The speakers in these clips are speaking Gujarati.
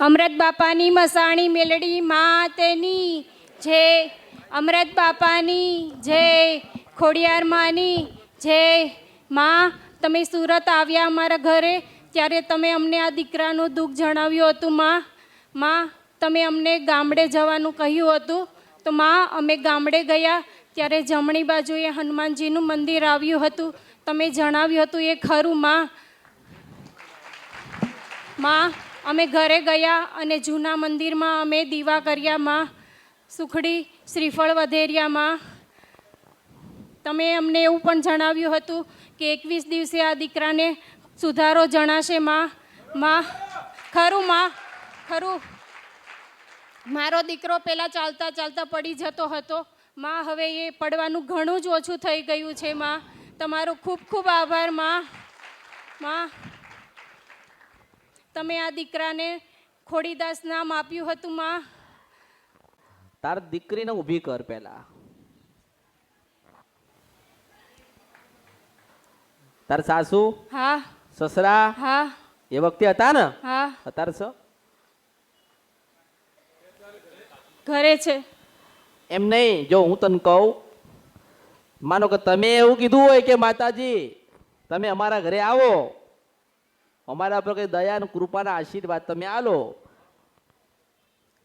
અમૃત બાપાની મસાણી મેલડી માં તેની જય અમૃત બાપાની જય ખોડિયાર માની જય માં, તમે સુરત આવ્યા અમારા ઘરે, ત્યારે તમે અમને આ દીકરાનું દુઃખ જણાવ્યું હતું, માં. માં, તમે અમને ગામડે જવાનું કહ્યું હતું. તો માં, અમે ગામડે ગયા, ત્યારે જમણી બાજુએ હનુમાનજીનું મંદિર આવ્યું હતું. તમે જણાવ્યું હતું એ ખરું, માં. માં અમે ઘરે ગયા અને જૂના મંદિરમાં અમે દીવા કર્યા માં, સુખડી, શ્રીફળ વધેરિયામાં તમે અમને એવું પણ જણાવ્યું હતું કે એકવીસ દિવસે આ દીકરાને સુધારો જણાશે માં. માં, ખરું માં, ખરું. મારો દીકરો પહેલાં ચાલતા ચાલતા પડી જતો હતો. માં, હવે એ પડવાનું ઘણું જ ઓછું થઈ ગયું છે માં. તમારો ખૂબ ખૂબ આભારમાં. માં તમે આ દીકરાને ખોડીદાસ નામ આપ્યું હતું માં? તાર દીકરીને ઊભી કર પેલા તાર સાસુ હા. સસરા હા. એ વખતે હતા ને? હા. અતાર છો? ઘરે છે. એમ નહીં જો હું તને કહું માનો કે તમે એવું કીધું હોય કે માતાજી તમે અમારા ઘરે આવો. અમારા પર કઈ દયા અને કૃપાના આશીર્વાદ તમે આલો.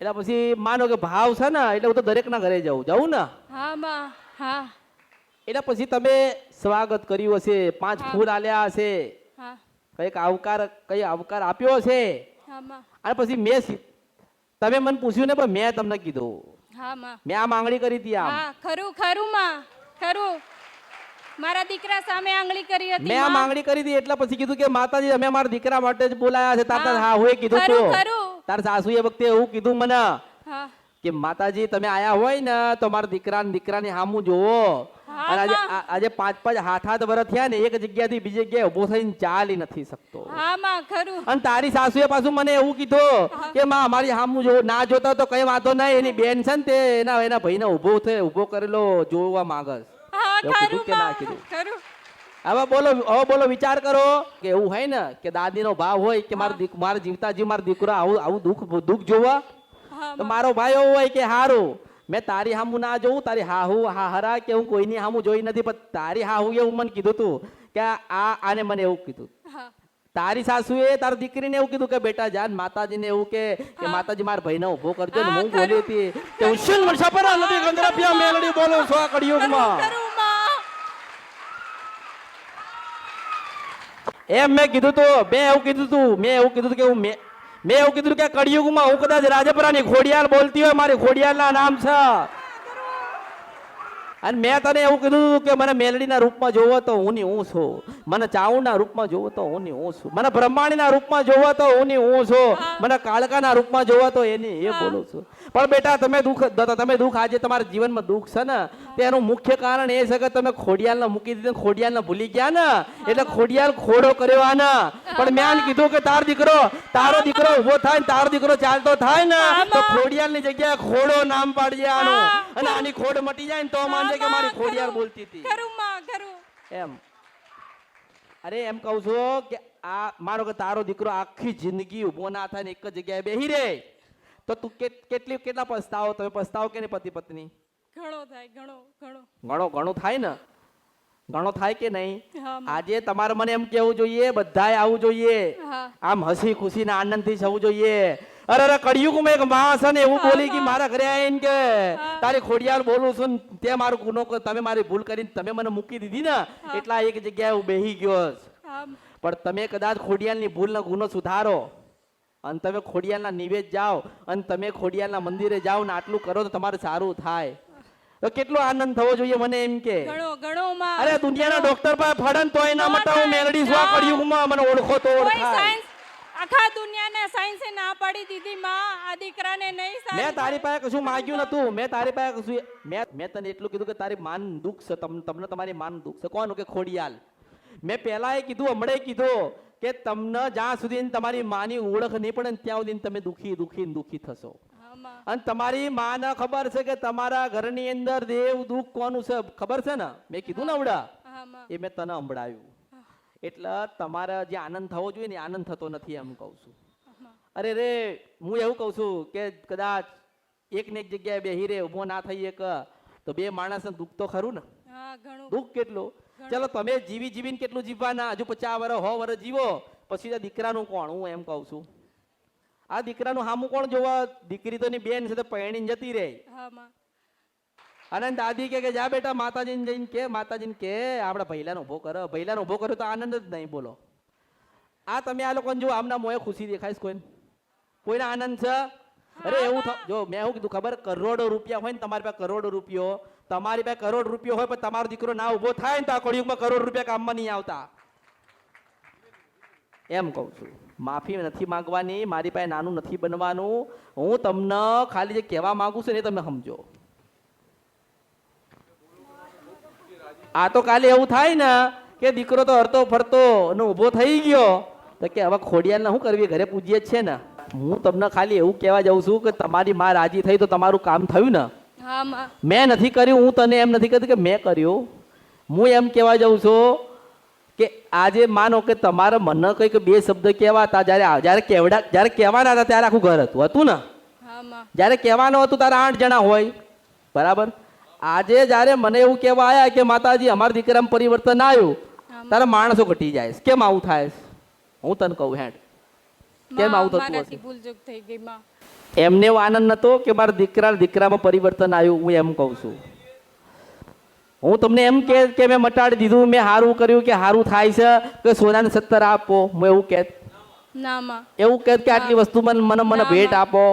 એટલે પછી માનો કે ભાવ છે ને એટલે હું તો દરેકના ઘરે જાઉં. જાઉં ને? હા માં હા. એટલે પછી તમે સ્વાગત કર્યું હશે પાંચ. ફૂલ આલ્યા હશે. કંઈક આવકાર કઈ આવકાર આપ્યો હશે? અને પછી મેં તમે મને પૂછ્યું ને પણ મેં તમને કીધું. મેં આ માંગણી કરી હતી આમ. હા ખરું ખરું માં ખરું. મારા દીકરા સામે આંગળી કરી હતી મેં આ માંગણી કરી હતી એટલે પછી કીધું કે માતાજી અમે મારા દીકરા માટે જ બોલાયા છે. તાર હા. હોય કીધું તો તાર સાસુ એ વખતે એવું કીધું મને કે માતાજી તમે આયા હોય ને તો મારા દીકરા દીકરાની હામું જોવો. અને આજે આજે પાંચ પાંચ હાથ હાથ વર થયા ને એક જગ્યાથી બીજી જગ્યાએ ઊભો થઈને ચાલી નથી શકતો. હા માં ખરું. અને તારી સાસુએ પાછું મને એવું કીધું કે માં અમારી હામું જો ના જોતા તો કઈ વાંધો નહીં એની બેન છે ને તે એના એના ભાઈને ઊભો થયો ઊભો કરેલો જોવા માંગસ કીધું ખરું કે ના કીધું? ખરું હવે બોલો હવે બોલો વિચાર કરો કે એવું હોય ને કે દાદીનો ભાવ હોય કે મારા મારા જીવતા જીવ મારા દીકરો આવું આવું દુઃખ દુઃખ જોવા તો મારો ભાઈ એવો હોય કે હારું મેં તારી હામું ના જોઉં તારી હાહુ હા હરા કે હું કોઈની હામું જોઈ નથી પણ તારી હાહુ એવું મને કીધું તું કે આ આને મને એવું કીધું. તારી તારી સાસુએ તારી દીકરીને એવું કીધું કે બેટા જાન માતાજીને એવું કે કે માતાજી મારા ભાઈને ઊભો કરજો ને હું બોલી હતી કે હું શું વર્ષા પર નથી ગંગરાપિયા મેલડી બોલું છું આ કળિયુગમાં ખરું માં એમ મેં કીધું તું મેં એવું કીધું તું મેં એવું કીધું કે હું મેં મેં એવું કીધું કે કળિયુગમાં હું કદાચ રાજપરાની ખોડિયાલ બોલતી હોય મારી ખોડિયાલના નામ છે. અને મેં તને એવું કીધું કે મને મેલડીના રૂપમાં જોવો તો હું ની હું છું. મને ચાઉના રૂપમાં જોવો તો હું ની હું છું. મને બ્રહ્માણીના રૂપમાં જોવો તો હું ની હું છું. મને કાળકાના રૂપમાં જોવો તો એની એ બોલું છું. પણ બેટા તમે દુઃખ તમે દુઃખ આજે તમારા જીવનમાં દુઃખ છે ને તેનું મુખ્ય કારણ એ છે કે તમે ખોડિયાલને મૂકી દીધું ખોડિયાલને ભૂલી ગયા ને એટલે ખોડિયાલ ખોડો કર્યો આને. પણ મેં કીધું કે તાર દીકરો તારો દીકરો ઊભો થાય ને તારો દીકરો ચાલતો થાય ને તો ખોડિયાલની જગ્યાએ ખોડો નામ પાડજે આનું. અને આની ખોડ મટી જાય ને તો માનજે કે મારી ખોડિયાલ બોલતી હતી. એમ. અરે એમ કહું છું કે આ મારો કે તારો દીકરો આખી જિંદગી ઊભો ના થાય ને એક જ જગ્યાએ બેહી રહે. તો તું કેટ- કેટલી કેટલા પસ્તાવો તમે પસ્તાવો કે નહીં પતિ પત્ની? ઘણો થાય ઘણો ઘણો. ઘણો ઘણો થાય ને? ઘણો થાય કે નહીં? આજે તમારે મને એમ કેવું જોઈએ બધાએ આવવું જોઈએ. આમ હસી ખુશી ને આનંદથી જવું જોઈએ. અરે અરે કળિયુગમાં એક માણસ છે ને એવું બોલી કે મારા ઘરે આવીને કે તારી ખોડિયાર બોલું છું તે મારું ગુનો તમે મારી ભૂલ કરીને તમે મને મૂકી દીધી ને એટલા એક જગ્યાએ હું બેહી ગયો પણ તમે કદાચ ખોડિયાલની ભૂલનો ગુનો સુધારો. અને તમે ખોડિયાલના નિવેદ જાઓ અને તમે ખોડિયાલના મંદિરે જાઓ ને આટલું કરો તો તમારે સારું થાય. તો કેટલો આનંદ થવો જોઈએ મને એમ કે. અરે દુનિયાના ડોક્ટર પાસે ફડન તોય ના ના હું મેલડી સ્વા. કળિયુગમાં મને ઓળખો તો ઓળખાય. આખા દુનિયાને સાયન્સે ના પાડી દીધી માં આ દીકરાને નહીં મેં તારી પાસે કશું માંગ્યું નતું. મેં તારી પાસે કશું મેં મેં તને એટલું કીધું કે તારી માન દુઃખ છે તમ- તમને તમારી માન દુઃખ છે. કોનું? કે ખોડિયાલ. મેં પહેલા એ કીધું હમણાં કીધું. કે તમને જ્યાં સુધી તમારી માની ઓળખ નહીં પડે ત્યાં સુધી તમે દુઃખી દુઃખી દુઃખી થશો. અને તમારી માને ખબર છે કે તમારા ઘરની અંદર દેવ દુઃખ કોનું છે? ખબર છે ને? મેં કીધું ને હમણાં એ મેં તને સંભળાવ્યું એટલે તમારે જે આનંદ થવો જોઈએ ને આનંદ થતો નથી એમ કહું છું. અરે રે હું એવું કહું છું કે કદાચ એક ને એક જગ્યાએ બેહી રે ઊભો ના થઈ એક તો બે માણસને દુઃખ તો ખરું ને? દુઃખ કેટલું? ચલો તમે જીવી જીવીને કેટલું જીવવાના? હજુ પચાસ વર્ષ સો વર્ષ જીવો. પછી દીકરાનું કોણ? હું એમ કહું છું. આ દીકરાનું હામું કોણ જોવા? દીકરી તો ની બેન છે તો પહેણી જતી રહે. અને દાદી કે કે જા બેટા માતાજીને જઈને કે માતાજીને કે આપણે ભૈલાનો ઊભો કરો. ભૈલાનો ઊભો કર્યો તો આનંદ જ નહીં બોલો. આ તમે આ લોકોને જો આમના મોએ ખુશી દેખાય કોઈને? કોઈને આનંદ છે? અરે એવું જો મેં એવું કીધું ખબર કરોડો રૂપિયા હોય ને તમારી પાસે કરોડો રૂપિયો. તમારી પાસે કરોડ રૂપિયો હોય પણ તમારો દીકરો ના ઊભો થાય ને તો આ કળિયુગમાં કરોડ રૂપિયા કામમાં નહીં આવતા. એમ કહું છું. માફી નથી માંગવાની, મારી પાસે નાનું નથી બનવાનું. હું તમને ખાલી જે કહેવા માંગુ છું ને એ તમે સમજો. આ તો કાલે એવું થાય ને કે દીકરો તો હરતો ફરતો અને ઊભો થઈ ગયો. તો કે હવે ખોડિયાને શું કરવી? ઘરે પૂજીએ જ છે ને. હું તમને ખાલી એવું કહેવા જાઉં છું કે તમારી માં રાજી થઈ તો તમારું કામ થયું ને. માં નથી કર્યું હું તને એમ નથી કહેતી કે મેં કર્યું. હું એમ કહેવા જાઉં છું કે આજે માનો કે તમારા મને કંઈક બે શબ્દ કહેવાતા જ્યારે જ્યારે કેવડા જ્યારે કહેવાના હતા ત્યારે આખું ઘર હતું હતું ને? જ્યારે કહેવાનું હતું તારા આઠ જણા હોય. બરાબર? આજે જ્યારે મને એવું કહેવા આવ્યા કે માતાજી અમારા દીકરામાં પરિવર્તન આવ્યું તારે માણસો ઘટી જાય કેમ આવું થાય હું તને કહું હેડ. કેમ આવું થતું? ભૂલ થઈ ગઈ માં. એમને એવો આનંદ નહોતો કે મારા દીકરા દીકરામાં પરિવર્તન આવ્યું હું એમ કહું છું. હું તમને એમ કે કે મેં મટાડી દીધું મેં સારું કર્યું કે સારું થાય છે કે સોનાને સત્તર આપો. હું એવું કહેત એવું કહેત કે આટલી વસ્તુ મને મને મને ભેટ આપો.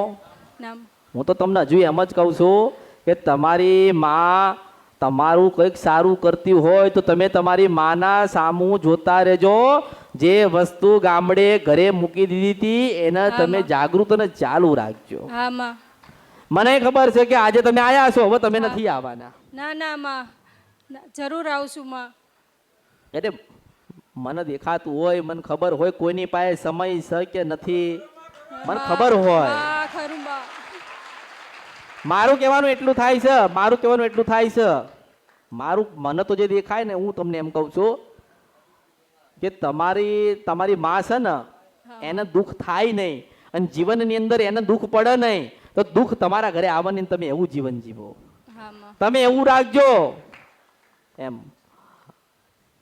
હું તો તમને હજુ એમ જ કહું છું કે તમારી માં તમારું કંઈક સારું કરતી હોય તો તમે તમારી માના સામું જોતા રહેજો. જે વસ્તુ ગામડે ઘરે મૂકી દીધી હતી એને તમે. જાગૃત અને ચાલુ રાખજો. મને ખબર છે કે આજે તમે આયા છો હવે તમે નથી આવવાના. ના ના માં. જરૂર આવશું માં. એટલે મને દેખાતું હોય મને ખબર હોય કોઈની પાસે સમય છે કે નથી. મને ખબર હોય. ખરું બા મારું કહેવાનું એટલું થાય છે મારું કહેવાનું એટલું થાય છે. મારું મને તો જે દેખાય ને હું તમને એમ કહું છું કે તમારી તમારી માં છે ને એને દુઃખ થાય નહીં અને જીવનની અંદર એને દુઃખ પડે નહીં તો દુઃખ તમારા ઘરે આવવાની તમે એવું જીવન જીવો. તમે એવું રાખજો. એમ.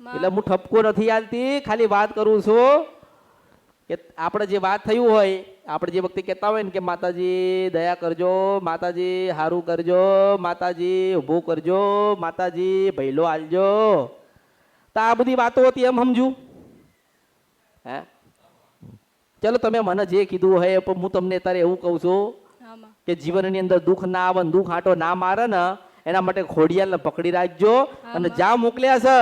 એટલે હું ઠપકો નથી આલતી ખાલી વાત કરું છું. કે આપણે જે વાત થયું હોય આપણે જે વખતે કહેતા હોય ને કે માતાજી દયા કરજો માતાજી સારું કરજો માતાજી ઊભું કરજો માતાજી ભૈલો આલજો. તો આ બધી વાતો હતી એમ સમજુ? હે? ચલો તમે મને જે કીધું હોય પણ હું તમને અત્યારે એવું કહું છું કે જીવનની અંદર દુઃખ ના આવે દુઃખ આંટો ના મારે ને એના માટે ખોડિયાલને પકડી રાખજો અને જ્યાં મોકલ્યા છે.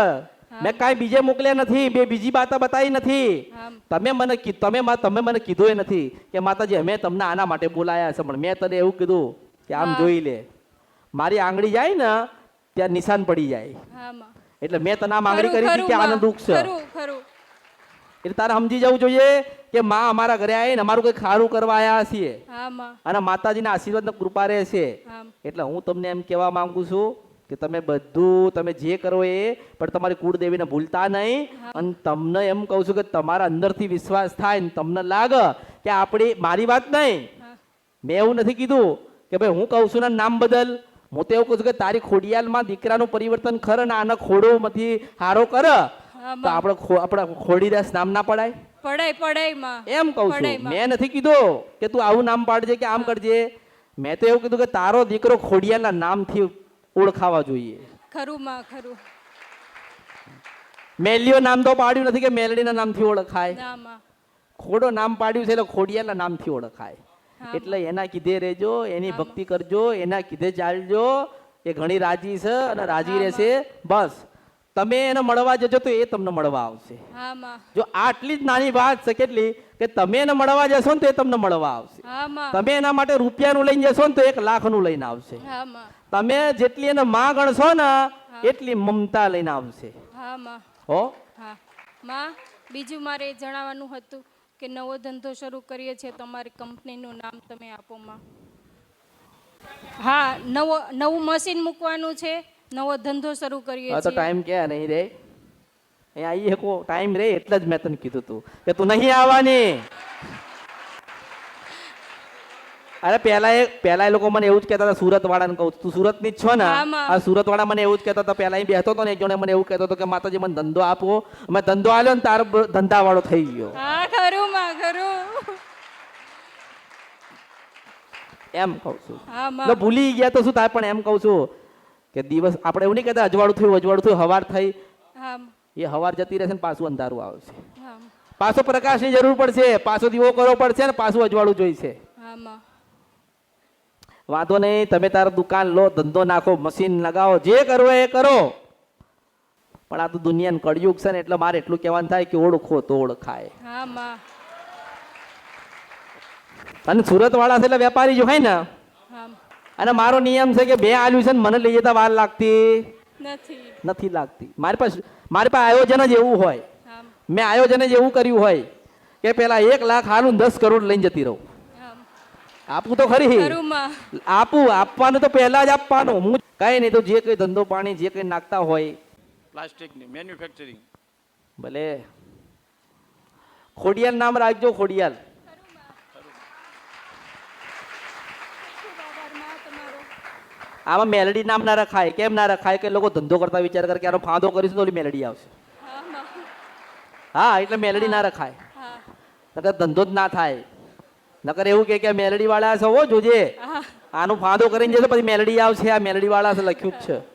મેં કાંઈ બીજે મોકલ્યા નથી બે બીજી બાતા બતાવી નથી. તમે મને તમે તમે મને કીધું નથી કે માતાજી અમે તમને આના માટે બોલાયા છે પણ મેં તને એવું કીધું કે આમ જોઈ લે. મારી આંગળી જાય ને ત્યાં નિશાન પડી જાય. એટલે મેં તને આમ આંગળી કરી હતી કે આનો દુઃખ છે ખરું ખરું. એટલે તારે સમજી જવું જોઈએ કે માં અમારા ઘરે આવીને અમારું કંઈક સારું કરવા આવ્યા છીએ. અને માતાજીના આશીર્વાદ કૃપા રહે છે એટલે હું તમને એમ કહેવા માંગુ છું કે તમે બધું તમે જે કરો એ પણ તમારી કુળદેવીને ભૂલતા નહીં. અને તમને એમ કહું છું કે તમારા અંદરથી વિશ્વાસ થાય ને તમને લાગે કે આપણી મારી વાત નહીં. મેં એવું નથી કીધું કે ભાઈ હું કહું છું ને નામ બદલ. હું તો એવું કહું છું કે તારી ખોડિયાલમાં દીકરાનું પરિવર્તન ખર ને આને ખોડો માંથી હારો કર. તો આપણે આપણે ખોડીદાસ નામ ના પડાય? પડાય પડાયમાં. એમ કહું છું. મેં. નથી કીધું કે તું આવું નામ પાડજે કે આમ કરજે. મેં તો એવું કીધું કે તારો દીકરો ખોડિયાલના નામથી ઓળખાવા જોઈએ. ખરું માં ખરું. મેલિયો નામ તો પાડ્યું નથી કે મેલડીના નામથી ઓળખાય. ખોડો નામ પાડ્યું છે એટલે ખોડિયાના નામથી ઓળખાય. એટલે એના કીધે રહેજો એની ભક્તિ કરજો એના કીધે ચાલજો. એ ઘણી રાજી છે અને રાજી રહેશે. બસ. તમે એને મળવા જજો તો એ તમને મળવા આવશે. જો આટલી જ નાની વાત છે કેટલી? કે તમે એને મળવા જશો ને તો એ તમને મળવા આવશે. તમે એના માટે રૂપિયાનું લઈને જશો ને તો એક લાખનું લઈને આવશે. તમે જેટલી એને માં ગણશો ને એટલી મમતા લઈને આવશે. માં હો? માં બીજું મારે જણાવવાનું હતું કે નવો ધંધો શરૂ કરીએ છીએ તમારી કંપનીનું નામ તમે આપો માં. હા નવો નવું મશીન મૂકવાનું છે. નવો ધંધો શરૂ કરીએ તો ટાઈમ ક્યાં નહીં રે? અહીંયા આવી શકો ટાઈમ રે એટલે જ મેં તને કીધું તું કે તું નહીં આવવાની. અરે પહેલા એ પહેલા એ લોકો મને એવું જ કહેતા હતા સુરત વાળાને કહું તું સુરતની જ છો ને? આ સુરત વાળા મને એવું જ કહેતા હતા. પહેલા અહીં બેસતો હતો ને એક જણે મને એવું કહેતો હતો કે માતાજી મને ધંધો આપો. મેં ધંધો આલ્યો ને તારો ધંધા વાળો થઈ ગયો. હા ખરું માં ખરું. એમ કહું છું. ભૂલી ગયા તો શું થાય પણ એમ કહું છું. કે દિવસ આપણે એવું નહીં કહેતા અજવાળું થયું અજવાળું થયું હવાર થઈ. એ હવાર જતી રહેશે ને પાછું અંધારું આવશે. પાછો પ્રકાશની જરૂર પડશે. પાછો દીવો કરવો પડશે ને પાછું અજવાળું જોઈશે. વાંધો નહીં તમે તારો દુકાન લો ધંધો નાખો મશીન લગાવો જે કરવો એ કરો. પણ આ તો દુનિયાનું કળયુગ છે ને એટલે મારે એટલું કહેવાનું થાય કે ઓળખો તો ઓળખાય. અને સુરત વાળા છે એટલે વેપારી જો હોય ને અને મારો નિયમ છે કે બે આલ્યું છે ને મને લઈ જતા વાર લાગતી. નથી. નથી લાગતી. મારી પાસે મારી પાસે આયોજન જ એવું હોય. મેં આયોજન જ એવું કર્યું હોય કે પેલા એક લાખ હાલું દસ કરોડ લઈને જતી રહું. આપવું આપું તો ખરી. ખરું આપું આપવાનું તો પહેલા જ આપવાનું. હું કઈ નહીં તો જે કઈ ધંધો પાણી જે કઈ નાખતા હોય. પ્લાસ્ટિકની મેન્યુફેક્ચરિંગ ભલે. ખોડિયાલ નામ રાખજો ખોડિયાલ. આમાં મેલડી નામ ના રખાય કેમ ના રખાય કે લોકો ધંધો કરતા વિચાર કરે કે આનો ફાંદો કરીશું તો ઓલી મેલડી આવશે. હા એટલે મેલડી ના રખાય. નકર ધંધો જ ના થાય. નકર એવું કે મેલડી વાળા છે હો જોજે. આનો આનું ફાંદો કરીને જશે પછી મેલડી આવશે આ મેલડી વાળા છે લખ્યું જ છે.